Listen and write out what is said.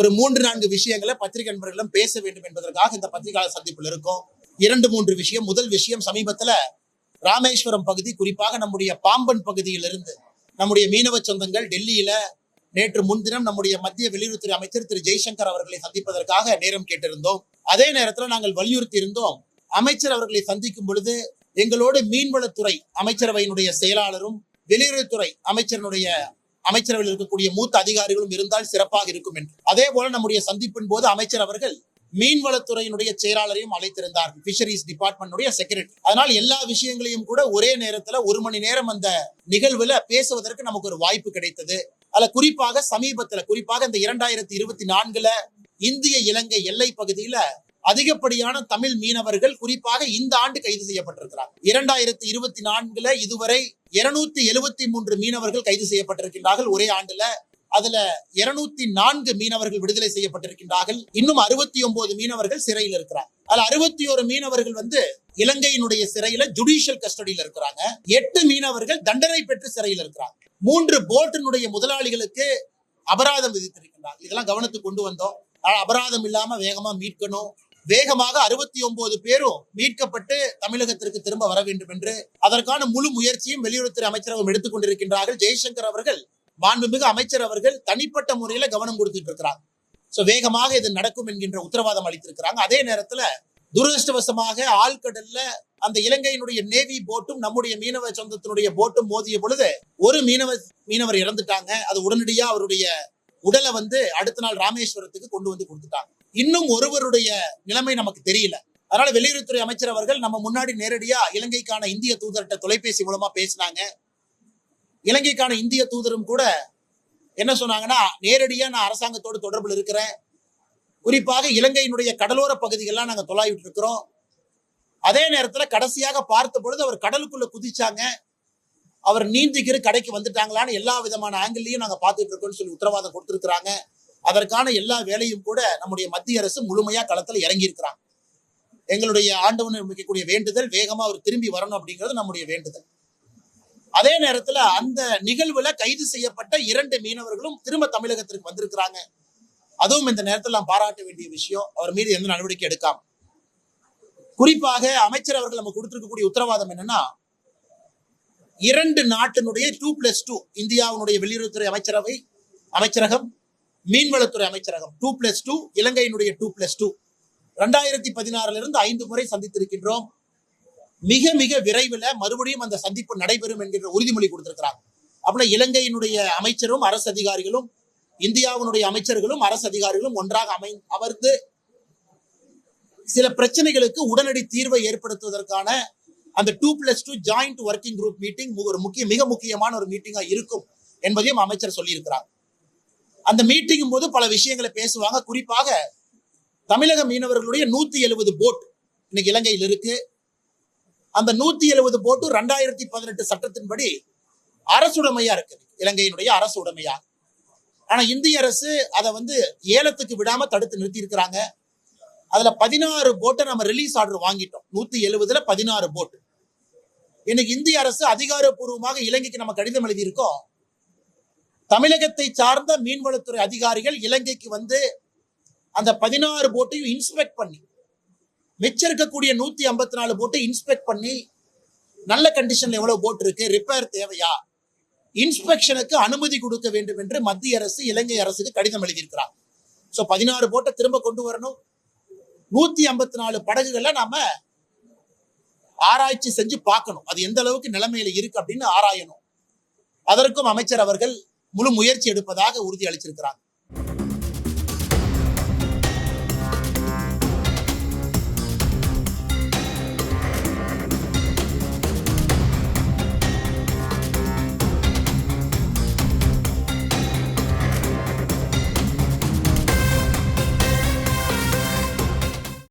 ஒரு மூன்று நான்கு விஷயங்களை பத்திரிகை நண்பர்களும் பேச வேண்டும் என்பதற்காக இந்த பத்திரிகையாளர் சந்திப்பில் இருக்கும். இரண்டு மூன்று விஷயம். முதல் விஷயம் சமீபத்துல ராமேஸ்வரம் பகுதி குறிப்பாக நம்முடைய பாம்பன் பகுதியிலிருந்து நம்முடைய மீனவ சொந்தங்கள் டெல்லியில நேற்று முன்தினம் நம்முடைய மத்திய வெளியுறவுத்துறை அமைச்சர் திரு ஜெய்சங்கர் அவர்களை சந்திப்பதற்காக நேரம் கேட்டிருந்தோம். அதே நேரத்தில் நாங்கள் வலியுறுத்தி இருந்தோம். அமைச்சர் அவர்களை சந்திக்கும் பொழுது எங்களோடு மீன்வளத்துறை அமைச்சரவையினுடைய செயலாளரும் வெளியுறவுத்துறை அமைச்சரனுடைய அமைச்சரவையில் இருக்கக்கூடிய மூத்த அதிகாரிகளும் இருந்தால் சிறப்பாக இருக்கும் என்று. அதே போல நம்முடைய சந்திப்பின் போது அமைச்சர் அவர்கள் மீன்வளத்துறையினுடைய செயலாளரையும் அழைத்திருந்தார். பிஷரிஸ் டிபார்ட்மெண்டுடைய செக்ரட்டரி அதனால் எல்லா விஷயங்களையும் கூட ஒரே நேரத்துல ஒரு மணி நேரம் அந்த நிகழ்வுல பேசுவதற்கு நமக்கு ஒரு வாய்ப்பு கிடைத்தது. அதுல குறிப்பாக சமீபத்துல குறிப்பாக இந்த இரண்டாயிரத்தி இருபத்தி நான்குல இந்திய இலங்கை எல்லை பகுதியில அதிகப்படியான தமிழ் மீனவர்கள் குறிப்பாக இந்த ஆண்டு கைது செய்யப்பட்டிருக்கிறார். இரண்டாயிரத்தி இருபத்தி நான்குல இதுவரை இருநூத்தி எழுபத்தி மூன்று மீனவர்கள் கைது செய்யப்பட்டிருக்கின்றார்கள். ஒரே ஆண்டுல அதுல இருநூத்தி நான்கு மீனவர்கள் விடுதலை செய்யப்பட்டிருக்கின்றார்கள். இன்னும் அறுபத்தி ஒன்பது மீனவர்கள் சிறையில் இருக்கிறார். அதுல அறுபத்தி ஒரு மீனவர்கள் வந்து இலங்கையினுடைய சிறையில ஜுடிஷியல் கஸ்டடியில இருக்கிறாங்க. எட்டு மீனவர்கள் தண்டனை பெற்று சிறையில் இருக்கிறாங்க. மூன்று போட்டினுடைய முதலாளிகளுக்கு அபராதம் விதித்திருக்கின்றார். இதெல்லாம் கவனத்துக்கு கொண்டு வந்தோம். அபராதம் இல்லாம வேகமா மீட்கணும். வேகமாக அறுபத்தி ஒன்பது பேரும் மீட்கப்பட்டு தமிழகத்திற்கு திரும்ப வர வேண்டும் என்று அதற்கான முழு முயற்சியும் வெளியுறவுத்துறை அமைச்சரகம் எடுத்துக் கொண்டிருக்கின்றார்கள். ஜெய்சங்கர் அவர்கள் மாண்புமிகு அமைச்சர் அவர்கள் தனிப்பட்ட முறையில கவனம் கொடுத்துட்டு இருக்கிறாங்க சோ வேகமாக இது நடக்கும் என்கின்ற உத்தரவாதம் அளித்திருக்கிறாங்க. அதே நேரத்துல துரதிருஷ்டவசமாக ஆழ்கடல்ல அந்த இலங்கையினுடைய நேவி போட்டும் நம்முடைய மீனவ சொந்தத்தினுடைய போட்டும் மோதிய பொழுது ஒரு மீனவ மீனவர் இறந்துட்டாங்க. அது உடனடியா அவருடைய உடலை வந்து அடுத்த நாள் ராமேஸ்வரத்துக்கு கொண்டு வந்து கொடுத்துட்டாங்க. இன்னும் ஒருவருடைய நிலைமை நமக்கு தெரியல. அதனால வெளியுறவுத்துறை அமைச்சர் அவர்கள் நம்ம முன்னாடி நேரடியா இலங்கைக்கான இந்திய தூதர்கிட்ட தொலைபேசி மூலமா பேசினாங்க. இலங்கைக்கான இந்திய தூதரும் கூட என்ன சொன்னாங்கன்னா நேரடியா நான் அரசாங்கத்தோடு தொடர்பில் இருக்கிறேன். குறிப்பாக இலங்கையினுடைய கடலோர பகுதிகள்லாம் நாங்கள் தொலாவிட்டு இருக்கிறோம். அதே நேரத்தில் கடைசியாக பார்த்த பொழுது அவர் கடலுக்குள்ள குதிச்சாங்க. அவர் நீந்திக்கிற கடைக்கு வந்துட்டாங்களான்னு எல்லா விதமான ஆங்கிள்லையும் நாங்கள் பார்த்துட்டு இருக்கோம்னு சொல்லி உத்தரவாதம் கொடுத்துருக்குறாங்க. அதற்கான எல்லா வேலையும் கூட நம்முடைய மத்திய அரசு முழுமையா களத்துல இறங்கி இருக்கிறாங்க எங்களுடைய ஆண்டவன் வைக்கக்கூடிய வேண்டுதல் வேகமா அவர் திரும்பி வரணும் அப்படிங்கிறது நம்முடைய வேண்டுதல். அதே நேரத்துல அந்த நிகழ்வுல கைது செய்யப்பட்ட இரண்டு மீனவர்களும் திரும்ப தமிழகத்திற்கு வந்திருக்கிறாங்க. அதுவும் இந்த நேரத்தில் நாம் பாராட்ட வேண்டிய விஷயம். அவர் மீது எந்த நடவடிக்கை எடுக்காம. குறிப்பாக அமைச்சர் அவர்கள் நம்ம கொடுத்திருக்கக்கூடிய உத்தரவாதம் என்னன்னா இரண்டு நாட்டினுடைய டூ பிளஸ் டூ இந்தியாவினுடைய வெளியுறவுத்துறை அமைச்சரவை அமைச்சரகம் மீன்வளத்துறை அமைச்சரகம். டூ பிளஸ் டூ இலங்கையினுடைய டூ பிளஸ் டூ ரெண்டாயிரத்தி பதினாறுல இருந்து ஐந்து முறை சந்தித்திருக்கின்றோம். மிக மிக விரைவில் மறுபடியும் அந்த சந்திப்பு நடைபெறும் என்கின்ற உறுதிமொழி கொடுத்திருக்கிறாங்க அப்படின்னா இலங்கையினுடைய அமைச்சரும் அரசு அதிகாரிகளும் இந்தியாவினுடைய அமைச்சர்களும் அரசு அதிகாரிகளும் ஒன்றாக அமை அமர்ந்து சில பிரச்சனைகளுக்கு உடனடி தீர்வை ஏற்படுத்துவதற்கான அந்த two plus two joint working group meeting ஒரு முக்கிய மிக முக்கியமான ஒரு மீட்டிங்கா இருக்கும் என்பதையும் அமைச்சர் சொல்லியிருக்கிறார். அந்த மீட்டிங் போது பல விஷயங்களை பேசுவாங்க. குறிப்பாக தமிழக மீனவர்களுடைய நூத்தி எழுபது போட் இன்னைக்கு இலங்கையில் இருக்கு. அந்த நூத்தி எழுபது போட்டு ரெண்டாயிரத்தி பதினெட்டு சட்டத்தின்படி அரசுடைமையா இருக்கு. இலங்கையினுடைய அரசு உடைமையா ஆனா இந்திய அரசு அதை வந்து ஏலத்துக்கு விடாம தடுத்து நிறுத்தி இருக்கிறாங்க அதுல பதினாறு போட்டை நம்ம ரிலீஸ் ஆர்டர் வாங்கிட்டோம். நூத்தி எழுபதுல பதினாறு போட் இன்னைக்கு இந்திய அரசு அதிகாரப்பூர்வமாக இலங்கைக்கு நம்ம கடிதம் எழுதியிருக்கோம். தமிழகத்தை சார்ந்த மீன்வளத்துறை அதிகாரிகள் இலங்கைக்கு வந்து அந்த பதினாறு போட்டையும் இன்ஸ்பெக்ட் பண்ணி மிச்சம் இருக்கக்கூடிய நூத்தி ஐம்பத்தி நாலு போட்டை இன்ஸ்பெக்ட் பண்ணி நல்ல கண்டிஷன்ல எவ்வளவு போட் இருக்கு ரிப்பேர் தேவையா? இன்ஸ்பெக்ஷனுக்கு அனுமதி கொடுக்க வேண்டும் என்று மத்திய அரசு இலங்கை அரசுக்கு கடிதம் எழுதியிருக்கிறார். ஸோ பதினாறு போட்டை திரும்ப கொண்டு வரணும். நூத்தி ஐம்பத்தி நாலு படகுகளை நாம ஆராய்ச்சி செஞ்சு பார்க்கணும். அது எந்த அளவுக்கு நிலைமையில இருக்கு அப்படின்னு ஆராயணும். அதற்கும் அமைச்சர் அவர்கள் முழு முயற்சி எடுப்பதாக உறுதி அளிச்சிருக்கிறாங்க.